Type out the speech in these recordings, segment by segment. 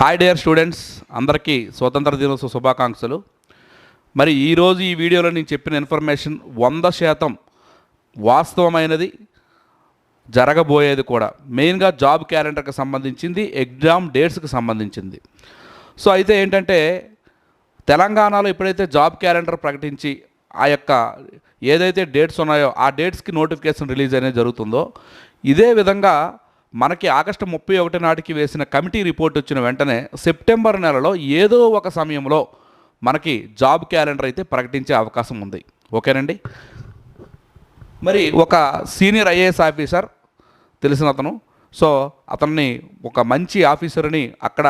Hi dear students అందరికీ స్వతంత్ర దినోత్సవ శుభాకాంక్షలు. మరి ఈరోజు ఈ వీడియోలో నేను చెప్పిన ఇన్ఫర్మేషన్ వంద శాతం వాస్తవమైనది జరగబోయేది కూడా. మెయిన్గా జాబ్ క్యాలెండర్కి సంబంధించింది ఎగ్జామ్ డేట్స్కి సంబంధించింది. సో అయితే ఏంటంటే తెలంగాణలో ఎప్పుడైతే జాబ్ క్యాలెండర్ ప్రకటించి ఆ యొక్క ఏదైతే డేట్స్ ఉన్నాయో ఆ డేట్స్కి నోటిఫికేషన్ రిలీజ్ అనేది జరుగుతుందో ఇదే విధంగా మనకి ఆగస్టు ముప్పై ఒకటి నాటికి వేసిన కమిటీ రిపోర్ట్ వచ్చిన వెంటనే సెప్టెంబర్ నెలలో ఏదో ఒక సమయంలో మనకి జాబ్ క్యాలెండర్ అయితే ప్రకటించే అవకాశం ఉంది. ఓకేనండి? మరి ఒక సీనియర్ ఐఏఎస్ ఆఫీసర్ తెలిసిన అతను. సో అతన్ని ఒక మంచి ఆఫీసర్ని అక్కడ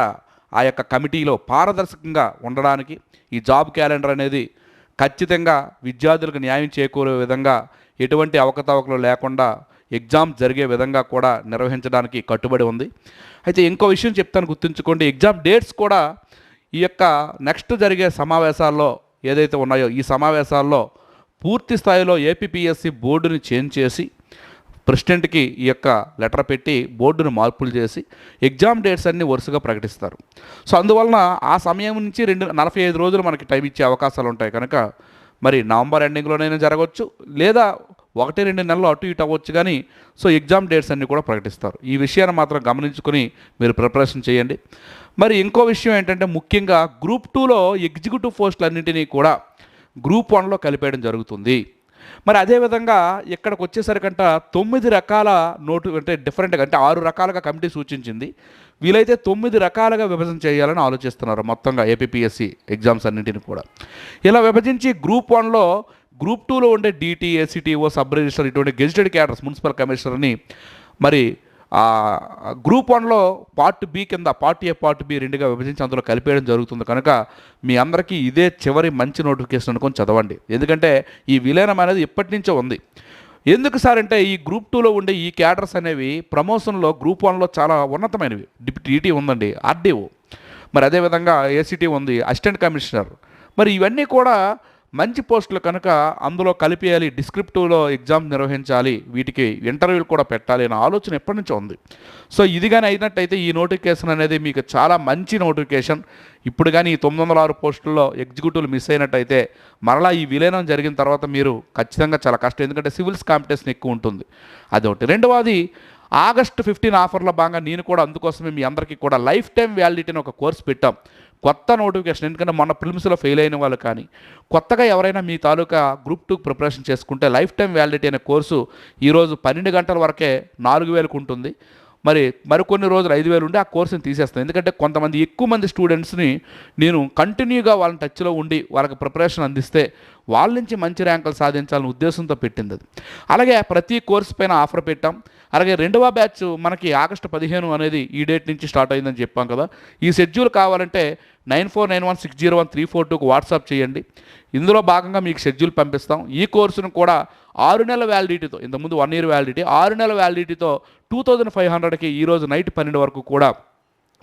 ఆ యొక్క కమిటీలో పారదర్శకంగా ఉండడానికి ఈ జాబ్ క్యాలెండర్ అనేది ఖచ్చితంగా విద్యార్థులకు న్యాయం చేకూరే విధంగా ఎటువంటి అవకతవకలు లేకుండా ఎగ్జామ్ జరిగే విధంగా కూడా నిర్వహించడానికి కట్టుబడి ఉంది. అయితే ఇంకో విషయం చెప్తాను గుర్తుంచుకోండి. ఎగ్జామ్ డేట్స్ కూడా ఈ యొక్క నెక్స్ట్ జరిగే సమావేశాల్లో ఏదైతే ఉన్నాయో ఈ సమావేశాల్లో పూర్తి స్థాయిలో ఏపీపీఎస్సి బోర్డుని చేంజ్ చేసి ప్రెసిడెంట్కి ఈ యొక్క లెటర్ పెట్టి బోర్డును మార్పులు చేసి ఎగ్జామ్ డేట్స్ అన్ని వరుసగా ప్రకటిస్తారు. సో అందువలన ఆ సమయం నుంచి రెండు నలభై ఐదు రోజులు మనకి టైం ఇచ్చే అవకాశాలు ఉంటాయి. కనుక మరి నవంబర్ ఎండింగ్లోనైనా జరగవచ్చు. లేదా ఒకటి రెండు నెలలు అటు ఇటు అవ్వచ్చు కానీ సో ఎగ్జామ్ డేట్స్ అన్ని కూడా ప్రకటిస్తారు. ఈ విషయాన్ని మాత్రం గమనించుకొని మీరు ప్రిపరేషన్ చేయండి. మరి ఇంకో విషయం ఏంటంటే ముఖ్యంగా గ్రూప్ టూలో ఎగ్జిక్యూటివ్ పోస్టులన్నింటినీ కూడా గ్రూప్ వన్లో కలిపేయడం జరుగుతుంది. మరి అదేవిధంగా ఇక్కడికి వచ్చేసరికంట తొమ్మిది రకాల నోటు అంటే డిఫరెంట్గా అంటే ఆరు రకాలుగా కమిటీ సూచించింది. వీలైతే తొమ్మిది రకాలుగా విభజన చేయాలని ఆలోచిస్తున్నారు మొత్తంగా ఏపీఎస్సి ఎగ్జామ్స్ అన్నింటిని కూడా. ఇలా విభజించి గ్రూప్ వన్లో గ్రూప్ టూలో ఉండే డీటీ ఏసీటీఓ సబ్ రిజిస్టర్ ఇటువంటి గెజిటెడ్ క్యాడర్స్ మున్సిపల్ కమిషనర్ని మరి గ్రూప్ వన్లో పార్ట్ బి కింద పార్ట్ ఏ పార్ట్ బి రెండుగా విభజించి అందులో కలిపేయడం జరుగుతుంది. కనుక మీ అందరికీ ఇదే చివరి మంచి నోటిఫికేషన్ అనుకొని చదవండి. ఎందుకంటే ఈ విలీనం అనేది ఇప్పటి నుంచే ఉంది. ఎందుకు సార్ అంటే ఈ గ్రూప్ టూలో ఉండే ఈ క్యాడర్స్ అనేవి ప్రమోషన్లో గ్రూప్ వన్లో చాలా ఉన్నతమైనవి. డిప్యూటీ ఉందండి ఆర్డీఓ మరి అదేవిధంగా ఏసీటీ ఉంది అసిస్టెంట్ కమిషనర్. మరి ఇవన్నీ కూడా మంచి పోస్టులు కనుక అందులో కలిపేయాలి డిస్క్రిప్టివ్లో ఎగ్జామ్ నిర్వహించాలి వీటికి ఇంటర్వ్యూలు కూడా పెట్టాలి అనే ఆలోచన ఎప్పటి నుంచో ఉంది. సో ఇది కానీ అయినట్టయితే ఈ నోటిఫికేషన్ అనేది మీకు చాలా మంచి నోటిఫికేషన్. ఇప్పుడు కానీ ఈ తొమ్మిది వందల ఆరు పోస్టుల్లో ఎగ్జిక్యూటివ్లు మిస్ అయినట్టయితే మరలా ఈ విలీనం జరిగిన తర్వాత మీరు ఖచ్చితంగా చాలా కష్టం. ఎందుకంటే సివిల్స్ కాంపిటీషన్ ఎక్కువ ఉంటుంది. అదొకటి. రెండవది ఆగస్ట్ ఫిఫ్టీన్ ఆఫర్లో భాగంగా నేను కూడా అందుకోసమే మీ అందరికీ కూడా లైఫ్ టైం వ్యాలిడిటీ అని ఒక కోర్స్ పెట్టాం. కొత్త నోటిఫికేషన్ ఎందుకంటే మొన్న ఫిల్మ్స్లో ఫెయిల్ అయిన వాళ్ళు కానీ కొత్తగా ఎవరైనా మీ తాలూకా గ్రూప్ టూ ప్రిపరేషన్ చేసుకుంటే లైఫ్ టైం వ్యాలిడిటీ అనే కోర్సు ఈరోజు పన్నెండు గంటల వరకే నాలుగు వేలకు ఉంటుంది. మరి మరికొన్ని రోజులు ఐదు వేలు ఉండి ఆ కోర్సుని తీసేస్తాను. ఎందుకంటే కొంతమంది ఎక్కువ మంది స్టూడెంట్స్ని నేను కంటిన్యూగా వాళ్ళని టచ్లో ఉండి వాళ్ళకి ప్రిపరేషన్ అందిస్తే వాళ్ళ నుంచి మంచి ర్యాంకులు సాధించాలని ఉద్దేశంతో పెట్టింది అది. అలాగే ప్రతి కోర్సు పైన ఆఫర్ పెట్టాం. అలాగే రెండవ బ్యాచ్ మనకి ఆగస్టు పదిహేను అనేది ఈ డేట్ నుంచి స్టార్ట్ అయిందని చెప్పాం కదా. ఈ షెడ్యూల్ కావాలంటే nine four nine one six zero one three four టూకు WhatsApp చేయండి. ఇందులో భాగంగా మీకు షెడ్యూల్ పంపిస్తాం. ఈ కోర్సును కూడా ఆరు నెలల వ్యాలిడిటీతో ఇంతకుముందు వన్ ఇయర్ వ్యాలిడిటీ ఆరు నెలల వ్యాలిడిటీతో టూ థౌజండ్ ఫైవ్ హండ్రెడ్కి ఈరోజు నైట్ పన్నెండు వరకు కూడా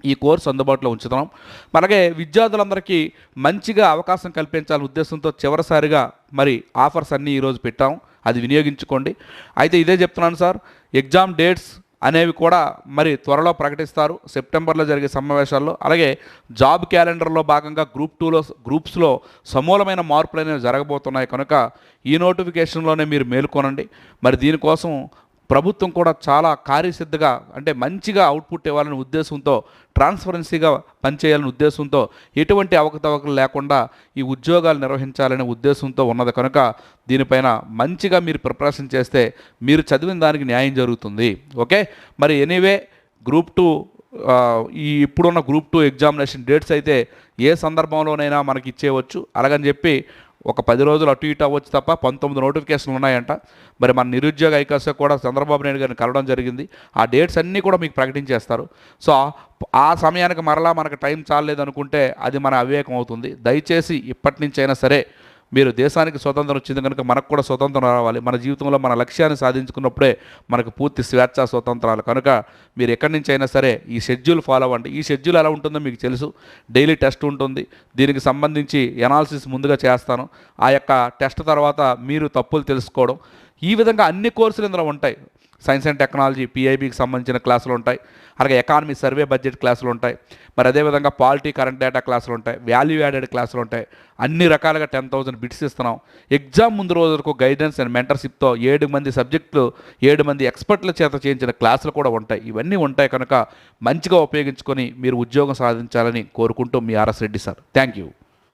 ఈ కోర్సు అందుబాటులో ఉంచుతున్నాం. అలాగే విద్యార్థులందరికీ మంచిగా అవకాశం కల్పించాలనే ఉద్దేశంతో చివరిసారిగా మరి ఆఫర్స్ అన్నీ ఈరోజు పెట్టాం. అది వినియోగించుకోండి. అయితే ఇదే చెప్తున్నాను సార్ ఎగ్జామ్ డేట్స్ అనేవి కూడా మరి త్వరలో ప్రకటిస్తారు. సెప్టెంబర్లో జరిగే సమావేశాల్లో. అలాగే జాబ్ క్యాలెండర్లో భాగంగా గ్రూప్ టూలో గ్రూప్స్లో సమూలమైన మార్పులు అనేవి జరగబోతున్నాయి. కనుక ఈ నోటిఫికేషన్లోనే మీరు మేల్కొనండి. మరి దీనికోసం ప్రభుత్వం కూడా చాలా కార్యసిద్ధగా అంటే మంచిగా అవుట్పుట్ ఇవ్వాలనే ఉద్దేశంతో ట్రాన్స్పరెన్సీగా పనిచేయాలనే ఉద్దేశంతో ఎటువంటి అవకతవకలు లేకుండా ఈ ఉద్యోగాలు నిర్వహించాలనే ఉద్దేశంతో ఉన్నది కనుక దీనిపైన మంచిగా మీరు ప్రిపరేషన్ చేస్తే మీరు చదివిన దానికి న్యాయం జరుగుతుంది. ఓకే? మరి ఎనీవే గ్రూప్ టూ ఈ ఇప్పుడున్న గ్రూప్ టూ ఎగ్జామినేషన్ డేట్స్ అయితే ఏ సందర్భంలోనైనా మనకి ఇచ్చేయవచ్చు. అలాగని చెప్పి ఒక పది రోజులు అటు ఇటు అవ్వచ్చు తప్ప పంతొమ్మిది నోటిఫికేషన్లు ఉన్నాయంట. మరి మన నిరుద్యోగ ఐకాస కూడా చంద్రబాబు నాయుడు గారిని కలవడం జరిగింది. ఆ డేట్స్ అన్నీ కూడా మీకు ప్రకటించేస్తారు. సో ఆ సమయానికి మరలా మనకు టైం చాలలేదు అనుకుంటే అది మన అవివేకం అవుతుంది. దయచేసి ఇప్పటి నుంచైనా సరే మీరు దేశానికి స్వతంత్రం వచ్చింది కనుక మనకు కూడా స్వతంత్రం రావాలి. మన జీవితంలో మన లక్ష్యాన్ని సాధించుకున్నప్పుడే మనకు పూర్తి స్వేచ్ఛ స్వతంత్రాలు. కనుక మీరు ఎక్కడి నుంచి అయినా సరే ఈ షెడ్యూల్ ఫాలో అవ్వండి. ఈ షెడ్యూల్ ఎలా ఉంటుందో మీకు తెలుసు. డైలీ టెస్ట్ ఉంటుంది. దీనికి సంబంధించి ఎనాలిసిస్ ముందుగా చేస్తాను. ఆ యొక్క టెస్ట్ తర్వాత మీరు తప్పులు తెలుసుకోవడం. ఈ విధంగా అన్ని కోర్సులు ఇందులో ఉంటాయి. సైన్స్ అండ్ టెక్నాలజీ పీఐబీకి సంబంధించిన క్లాసులు ఉంటాయి. అలాగే ఎకానమీ సర్వే బడ్జెట్ క్లాసులు ఉంటాయి. మరి అదేవిధంగా పాలిటీ కరెంట్ డేటా క్లాసులు ఉంటాయి. వాల్యూ యాడెడ్ క్లాసులు ఉంటాయి. అన్ని రకాలుగా టెన్ థౌసండ్ బిట్స్ ఇస్తున్నాం. ఎగ్జామ్ ముందు రోజులకు గైడెన్స్ అండ్ మెంటర్షిప్తో ఏడు మంది సబ్జెక్టులు ఏడు మంది ఎక్స్పర్ట్ల చేత చేయించిన క్లాసులు కూడా ఉంటాయి. ఇవన్నీ ఉంటాయి కనుక మంచిగా ఉపయోగించుకొని మీరు ఉద్యోగం సాధించాలని కోరుకుంటూ మీ RS Reddy sir. Thank you